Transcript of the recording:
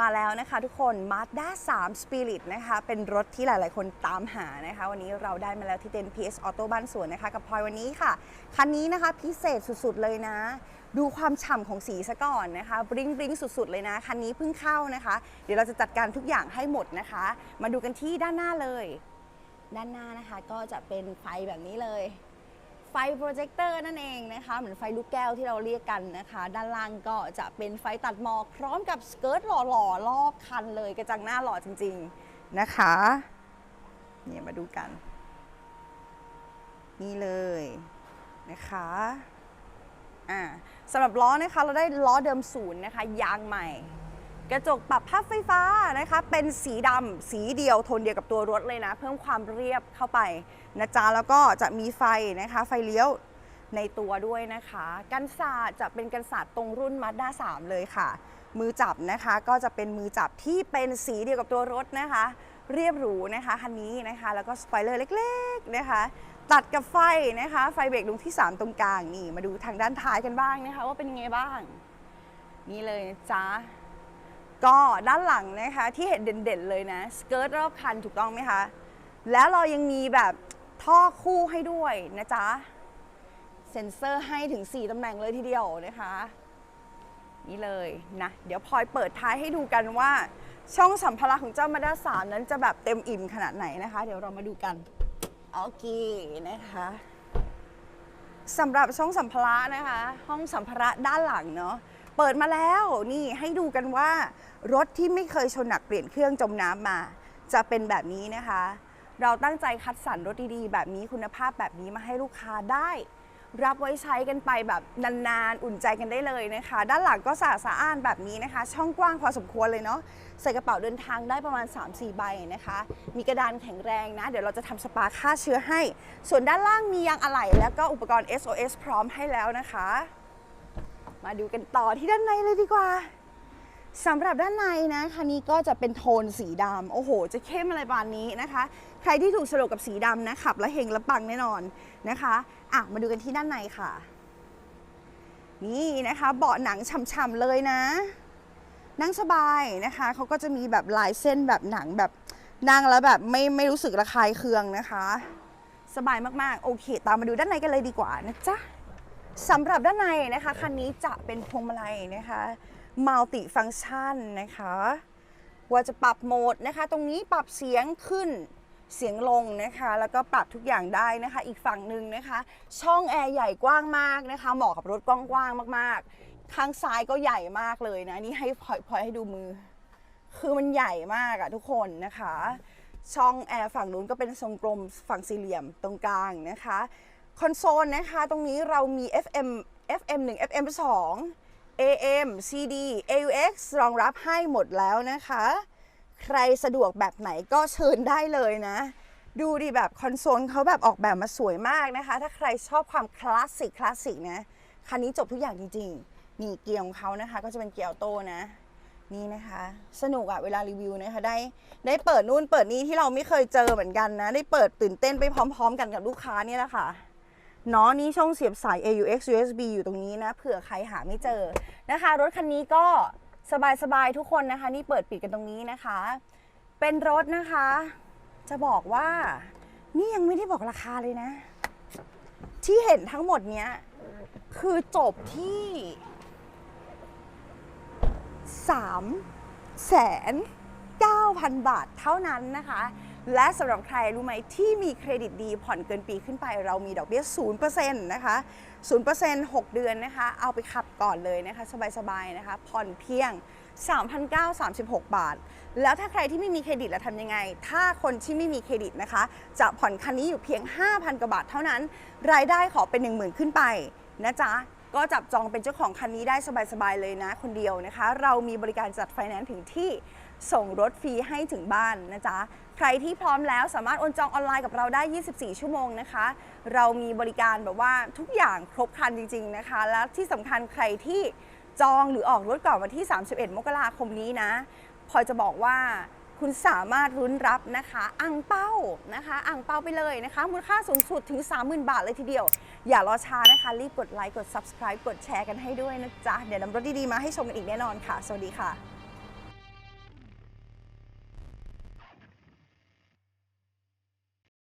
มาแล้วนะคะทุกคน Mazda 3 Spirit นะคะเป็นรถที่หลาย ๆ คนตามหานะคะ วันนี้เราได้มาแล้วที่เต็น PS Auto บ้านสวนนะคะ กับพลอยวันนี้ค่ะ คันนี้นะคะพิเศษสุด ๆ เลยนะ ดูความฉ่ำของสีซะก่อนนะคะบริ้งบริ้งสุด ๆ เลยนะ คันนี้เพิ่งเข้านะคะ เดี๋ยวเราจะจัดการทุกอย่างให้หมดนะคะ มาดูกันที่ด้านหน้าเลย ด้านหน้านะคะก็จะเป็นไฟแบบนี้เลย ไฟโปรเจคเตอร์นั่นเองนะคะ เหมือนไฟลูกแก้วที่เราเรียกกันนะคะ ด้านล่างก็จะเป็นไฟตัดหมอกพร้อมกับสเกิร์ตหล่อๆรอบคันเลยกระจังหน้าหล่อจริง ๆนะคะเนี่ยมาดูกัน นี่เลยนะคะอ่าสำหรับล้อนะคะเราได้ล้อเดิมศูนย์นะคะ ยางใหม่ กระจกปรับพับไฟฟ้านะคะ เป็นสีดำสีเดียวโทนเดียวกับตัวรถเลยนะ เพิ่มความเรียบเข้าไปนะจ๊ะแล้วก็จะมีไฟนะคะ ไฟเลี้ยวในตัวด้วยนะคะ กันศาสจะเป็นกันศาสตรงรุ่น Mazda 3เลยค่ะ มือจับนะคะก็จะเป็นมือจับที่เป็นสีเดียวกับตัวรถนะคะ เรียบหรูนะคะคันนี้นะคะ แล้วก็สปอยเลอร์เล็กๆนะคะ ตัดกับไฟนะคะ ไฟเบรกดวงที่ 3 ตรงกลางนี่ มาดูทางด้านท้ายกันบ้างนะคะ ว่าเป็นยังไงบ้าง นี่เลยจ๊ะ ก็ด้านหลังนะคะที่เห็นเด่นๆเลยนะสเกิร์ตรอบคันถูกต้องไหมคะแล้วเรายังมีแบบท่อคู่ให้ด้วยนะจ๊ะเซ็นเซอร์ให้ถึง 4ตำแหน่งเลยทีเดียวนะคะ นี่เลยนะ เดี๋ยวพลอยเปิดท้ายให้ดูกันว่า ช่องสัมภาระของเจ้ามาด้าสามนั้นจะแบบเต็มอิ่มขนาดไหนนะคะ เดี๋ยวเรามาดูกันโอเคนะคะสำหรับช่องสัมภาระนะคะ ห้องสัมภาระด้านหลังเนาะ เปิดมาแล้วนี่ให้ดูกันว่ารถที่ไม่เคยชนหนักเปลี่ยนเครื่องจมน้ำมา จะเป็นแบบนี้นะคะ เราตั้งใจคัดสรรรถดีๆ แบบนี้คุณภาพแบบนี้มาให้ลูกค้าได้ รับไว้ใช้กันไปแบบนานๆ อุ่นใจกันได้เลยนะคะ ด้านหลังก็สะอาดสะอ้านแบบนี้นะคะ ช่องกว้างพอสมควรเลยเนาะใส่กระเป๋าเดินทางได้ประมาณ 3-4 ใบนะคะ มีกระดานแข็งแรงนะ เดี๋ยวเราจะทำสปาฆ่าเชื้อให้ ส่วนด้านล่างมียางอะไหล่แล้วก็อุปกรณ์ SOS พร้อมให้แล้วนะคะ มาดูกันต่อที่ด้านในเลยดีกว่าสำหรับด้านในนะคันนี้ก็จะเป็นโทนสีดำโอ้โห จะเข้มอะไรบานนี้นะคะ ใครที่ถูกโลกกับสีดำนะขับ แล้วเฮงและปังแน่นอนนะคะอะมาดูกันที่ด้านในค่ะ นี่นะคะเบาะหนังฉ่ำๆเลยนะ นั่งสบายนะคะเขาก็จะมีแบบลายเส้นแบบหนังแบบนั่งแล้วแบบไม่ไม่รู้สึกระคายเคืองนะคะ สบายมากๆโอเค ตามมาดูด้านในกันเลยดีกว่านะจ๊ะ สำหรับด้านในนะคะคันนี้จะเป็นพวงมาลัยนะคะมัลติฟัง c t ชันนะคะว่าจะปรับโหมดนะคะ ตรงนี้ปรับเสียงขึ้นเสียงลงนะคะ แล้วก็ปรับทุกอย่างได้นะคะ อีกฝั่งหนึ่งนะคะ ช่องแอร์ใหญ่กว้างมากนะคะ เหมาะกับรถกว้างๆมาก ๆ ข้างซ้ายก็ใหญ่มากเลยนะ นี่ให้พลอยพลอยให้ดูมือ คือมันใหญ่มากอะทุกคนนะคะ ช่องแอร์ฝั่งนู้นก็เป็นทรงกลมฝั่งสี่เหลี่ยมตรงกลางนะคะ คอนโซลนะคะ ตรงนี้เรามี FM FM 1 FM 2 AM CD AUX รองรับให้หมดแล้วนะคะ ใครสะดวกแบบไหนก็เชิญได้เลยนะ ดูดิแบบคอนโซลเขาแบบออกแบบมาสวยมากนะคะ ถ้าใครชอบความคลาสสิกคลาสสิกนะ คันนี้จบทุกอย่างจริงๆ นี่เกียร์ของเขานะคะ ก็จะเป็นเกียร์ออโต้นะนี่นะคะ สนุกอะเวลารีวิวนะคะได้ได้เปิดนู่นเปิดนี่ที่เราไม่เคยเจอเหมือนกันนะ ได้เปิดตื่นเต้นไปพร้อม ๆ กันกับลูกค้านี่แหละค่ะ เนาะนี่ช่องเสียบสาย AUX USB อยู่ตรงนี้นะ เผื่อใครหาไม่เจอนะคะ รถคันนี้ก็สบายๆทุกคนนะคะ นี่เปิดปิดกันตรงนี้นะคะ เป็นรถนะคะ จะบอกว่า นี่ยังไม่ได้บอกราคาเลยนะ ที่เห็นทั้งหมดเนี้ย คือจบที่3แสน9,000บาทเท่านั้นนะคะ และสำหรับใครรู้ไหมที่มีเครดิตดีผ่อนเกินปีขึ้นไป เรามีดอกเบี้ย 0%นะคะ0% 6 เดือนนะคะ เอาไปขับก่อนเลยนะคะ สบายๆนะคะ ผ่อนเพียง 3,936 บาท แล้วถ้าใครที่ไม่มีเครดิตแล้วทำยังไง ถ้าคนที่ไม่มีเครดิตนะคะ จะผ่อนคันนี้อยู่เพียง 5,000 กว่าบาทเท่านั้น รายได้ขอเป็น 10,000 ขึ้นไปนะจ๊ะก็จับจองเป็นเจ้าของคันนี้ได้สบาย ๆ เลยนะ คนเดียวนะคะ เรามีบริการจัดไฟแนนซ์ถึงที่ส่งรถฟรีให้ถึงบ้านนะจ๊ะ ใครที่พร้อมแล้วสามารถโอนจองออนไลน์กับเราได้ 24 ชั่วโมงนะคะ เรามีบริการแบบว่าทุกอย่างครบครันจริง ๆนะคะ และที่สำคัญใครที่จองหรือออกรถก่อนวันที่ 31 มกราคมนี้นะ พอจะบอกว่าคุณสามารถรุ้นรับนะคะอังเป้านะคะอังเป้าไปเลยนะคะ มูลค่าสูงสุดถึง 30,000 บาทเลยทีเดียว อย่ารอช้านะคะ รีบกดไลค์ กด subscribe กดแชร์กันให้ด้วยนะจ๊ะ เดี๋ยวนำรถดี ๆ มาให้ชมกันอีกแน่นอนค่ะ สวัสดีค่ะ